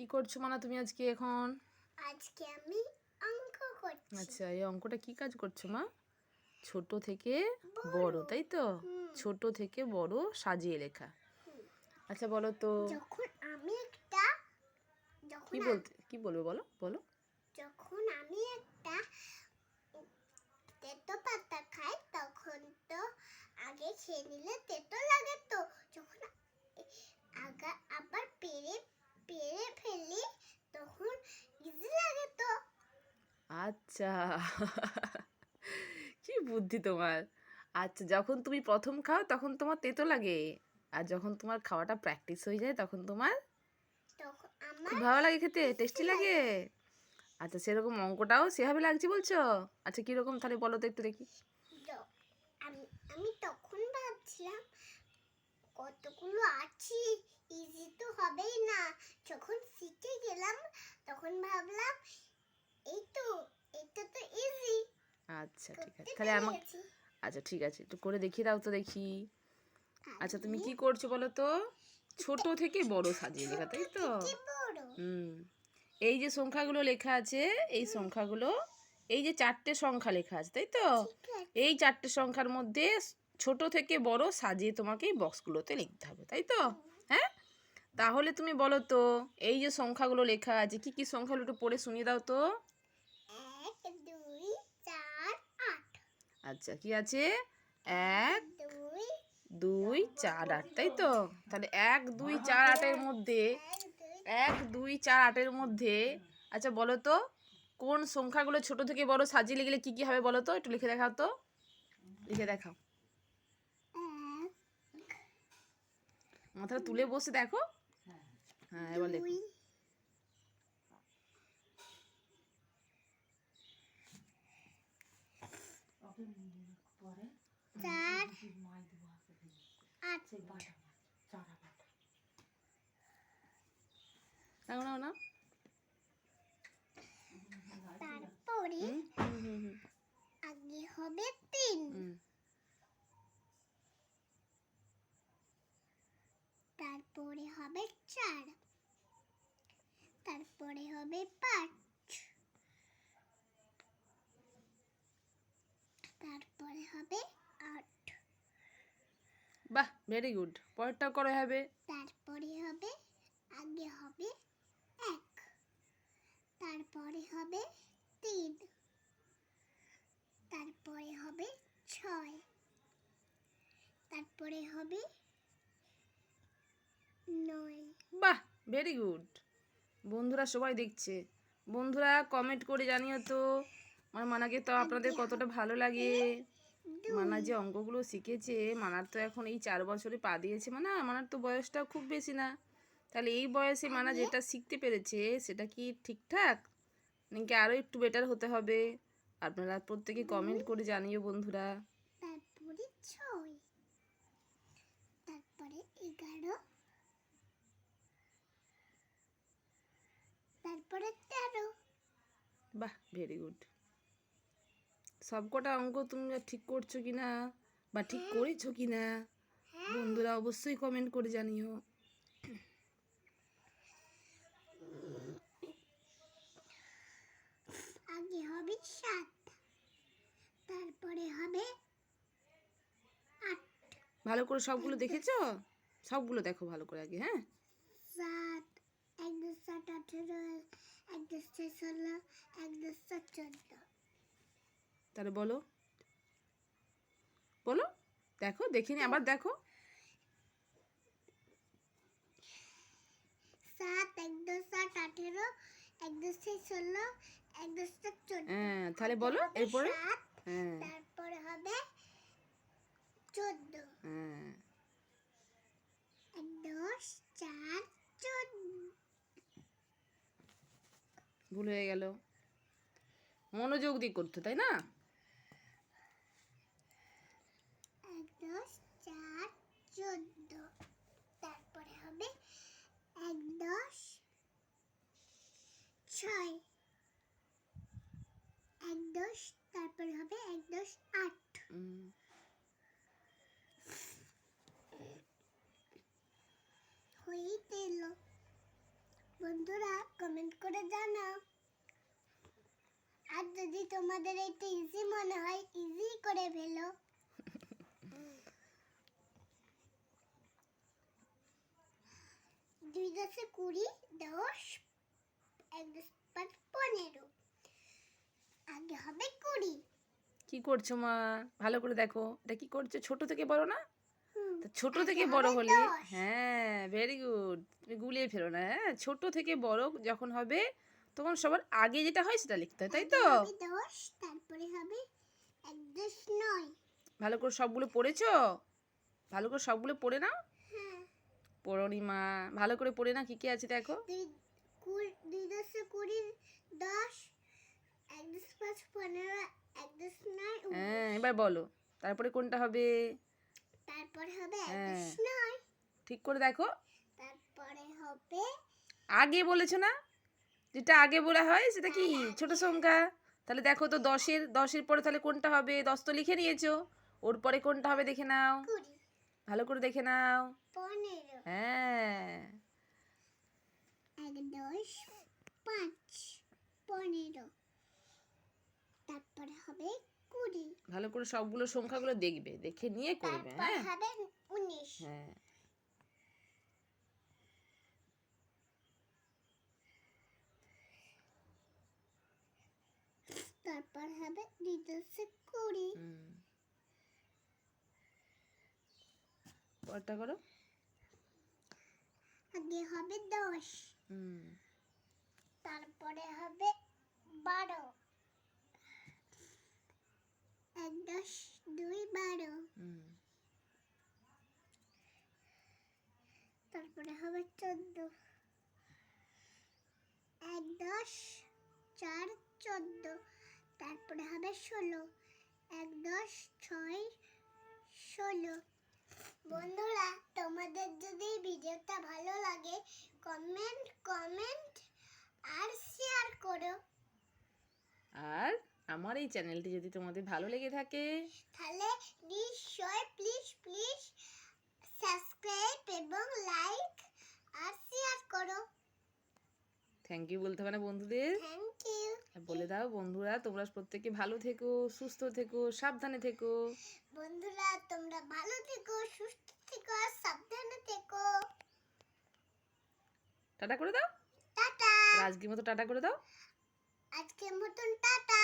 কি করছ মানা তুমি আজকে এখন? আজকে আমি অঙ্ক করছি। আচ্ছা এই অঙ্কটা কি কাজ করছ মা? ছোট থেকে বড়। তাই তো? ছোট থেকে বড় সাজিয়ে লেখা। আচ্ছা বলো তো। যখন আমি একটা যখন কি বলতে কি বলবে বলো বলো। যখন আমি একটা তেতো পাতা খাই তখন তো আগে খেয়ে নিলে তেতো লাগে তো যখন আগা আবার পেরে পেরে ফেলি তখন ইজি লাগে তো আচ্ছা। কি বুদ্ধি তোমার। আচ্ছা যখন তুমি প্রথম খাও তখন তোমার তেতো লাগে। আর যখন তোমার খাওয়াটা প্র্যাকটিস হয়ে যায় তখন তোমার খুব ভালো লাগে খেতে টেস্টি লাগে। আচ্ছা সেরকম অঙ্কটাও সেভাবে লাগছে বলছো? আচ্ছা কীরকম তাহলে বলো তো একটু দেখি। আমি তখন ভাবছিলাম কতগুলো আছে ইজি তো হবেই না যখন শিখে গেলাম তখন ভাবলাম এই তো এটা তো ইজি আচ্ছা ঠিক আছে তাহলে আমাকে আচ্ছা ঠিক আছে একটু করে দেখিয়ে দাও তো দেখি। আচ্ছা তুমি কি করছ বলো তো? ছোট থেকে বড় সাজিয়ে লেখা তাই তো? হুম। এই যে সংখ্যাগুলো লেখা আছে এই সংখ্যাগুলো এই যে চারটে সংখ্যা লেখা আছে তাই তো? এই চারটে সংখ্যার মধ্যে ছোট থেকে বড় সাজিয়ে তোমাকে এই বক্সগুলোতে লিখতে হবে তাই তো? হ্যাঁ? তাহলে তুমি বলো তো এই যে সংখ্যাগুলো লেখা আছে কি কি সংখ্যাগুলো একটু পড়ে শুনিয়ে দাও তো এক দুই চার আট আচ্ছা কি আছে? এক দুই চার আট তাই তো? তাহলে এক দুই চার আটের মধ্যে এক দুই চার আটের মধ্যে আচ্ছা বলো তো কোন সংখ্যাগুলো ছোট থেকে বড় সাজিয়ে লিখলে কি কি হবে বলো তো? একটু লিখে দেখাও তো। লিখে দেখাও। মাথাটা তুলে বসে দেখো। হ্যাঁ এবার লেখো চার আট। নাও তারপরে আগে হবে তিন। তারপরে হবে চার। তারপরে হবে পাঁচ। তারপরে হবে বাহ ভেরি গুড পরেরটা করে হবে? তারপরে হবে আগে হবে এক। তারপরে হবে তিন। তারপরে হবে ছয়। তারপরে হবে নয়। বাহ ভেরি গুড বন্ধুরা সবাই দেখছে। বন্ধুরা কমেন্ট করে জানিও তো। আমার মানাকে তো আপনাদের কতটা ভালো লাগে। মানা যে অঙ্কগুলো শিখেছে মানার তো এখন এই চার বছরে পা দিয়েছে মানা মানার তো বয়সটা খুব বেশি না। তাহলে এই বয়সে মানা যেটা শিখতে পেরেছে সেটা কি ঠিকঠাক? নাকি আরও একটু বেটার হতে হবে? আপনারা প্রত্যেকে কমেন্ট করে জানিও বন্ধুরা। তারপরে ছয়। তারপরে এগারো। তারপরে তেরো। বাহ ভেরি গুড সবকটা অঙ্ক তুমি ঠিক করছ কি না বা ঠিক করেছ কি না বন্ধুরা অবশ্যই কমেন্ট করে জানিও। আগে হবে সাত তারপরে হবে আট। ভালো করে সবগুলো দেখেছ? সবগুলো দেখো ভালো করে আগে হ্যাঁ? সাত এক দু সাত আঠেরো এক দু ছয় ষোলো এক দু সাত চোদ্দ। তাহলে বলো। বলো। দেখো দেখিনি আবার দেখো। সাত এক দু সাত আঠেরো এক দু ষোলো এক দু হ্যাঁ তাহলে বলো এরপরে হ্যাঁ। তারপরে হবে চোদ্দ। হ্যাঁ। এক দশ চার চোদ্দ। ভুল হয়ে গেল। মনোযোগ দিয়ে করতে তাই না এক দশ চার চোদ্দ তারপরে হবে এক দশ ছয় এক দশ তারপরে হবে এক দশ আট উম, হয়েই এলো বন্ধুরা কমেন্ট করে জানাও। আর যদি তোমাদের এটা ইজি মনে হয় ইজি করে ফেলো। দুই দশে কুড়ি, দশ, এক দশ পাঁচ, পনেরো। আগে হবে কুড়ি। কি করছ মা? ভালো করে দেখো। এটা কি করছ? ছোট থেকে বড় না? তা ছোট থেকে বড় হলে হ্যাঁ ভেরি গুড তুমি গুলিয়ে ফেরো না হ্যাঁ? ছোট থেকে বড় যখন হবে তখন সবার আগে যেটা হয় সেটা লিখতে হয় তাই তো? তারপরে হবে ভালো করে সবগুলো পড়েছো? ভালো করে সবগুলো পড়ে নাও। হ্যাঁ। ভালো করে পড়ে না কি কি আছে দেখো? দুই দশে কুড়ি দশ এক দশ পাঁচ পনেরো এক দশ নয় হ্যাঁ এবার বলো তারপরে কোনটা হবে? তারপরে হবে হ্যাঁ। নয় ঠিক করে দেখো। তারপরে হবে আগে বলেছ না? যেটা আগে বলা হয় সেটা কি? ছোট সংখ্যা। তাহলে দেখো তো দশের দশের পরে তাহলে কোনটা হবে? দশ তো লিখে নিয়েছো। ওর পরে কোনটা হবে দেখে নাও। ভালো করে দেখে নাও। হ্যাঁ। এক দশ পাঁচ পনেরো। তারপরে হবে কুড়ি ভালো করে সবগুলো সংখ্যাগুলো দেখবে দেখে নিয়ে করবে হ্যাঁ? হবে উনিশ। হ্যাঁ। তারপর হবে কুড়ি। হুম। পরেরটা করো। আগে হবে দশ। হুম। তারপরে হবে বারো এক দশ দুই বারো হুম তারপরে হবে চোদ্দ। এক দশ চার চোদ্দ। তারপরে হবে ষোলো। এক দশ ছয় ষোলো। বন্ধুরা তোমাদের যদি ভিডিওটা ভালো লাগে কমেন্ট কমেন্ট আর শেয়ার করো। আর আমার এই চ্যানেলটি যদি তোমাদের ভালো লেগে থাকে। তাহলে নিশ্চয় প্লিজ প্লিজ সাবস্ক্রাইব এবং লাইক আর শেয়ার করো। থ্যাংক ইউ বলতে হবে না বন্ধুদের। থ্যাংক ইউ বলে দাও বন্ধুরা তোমরা প্রত্যেকে ভালো থেকো সুস্থ থেকো সাবধানে থেকো। বন্ধুরা তোমরা ভালো থেকো সুস্থ থেকো আর সাবধানে থেকো। টাটা করে দাও? টাটা। আজকের মতো টাটা করে দাও। আজকের মতন টাটা।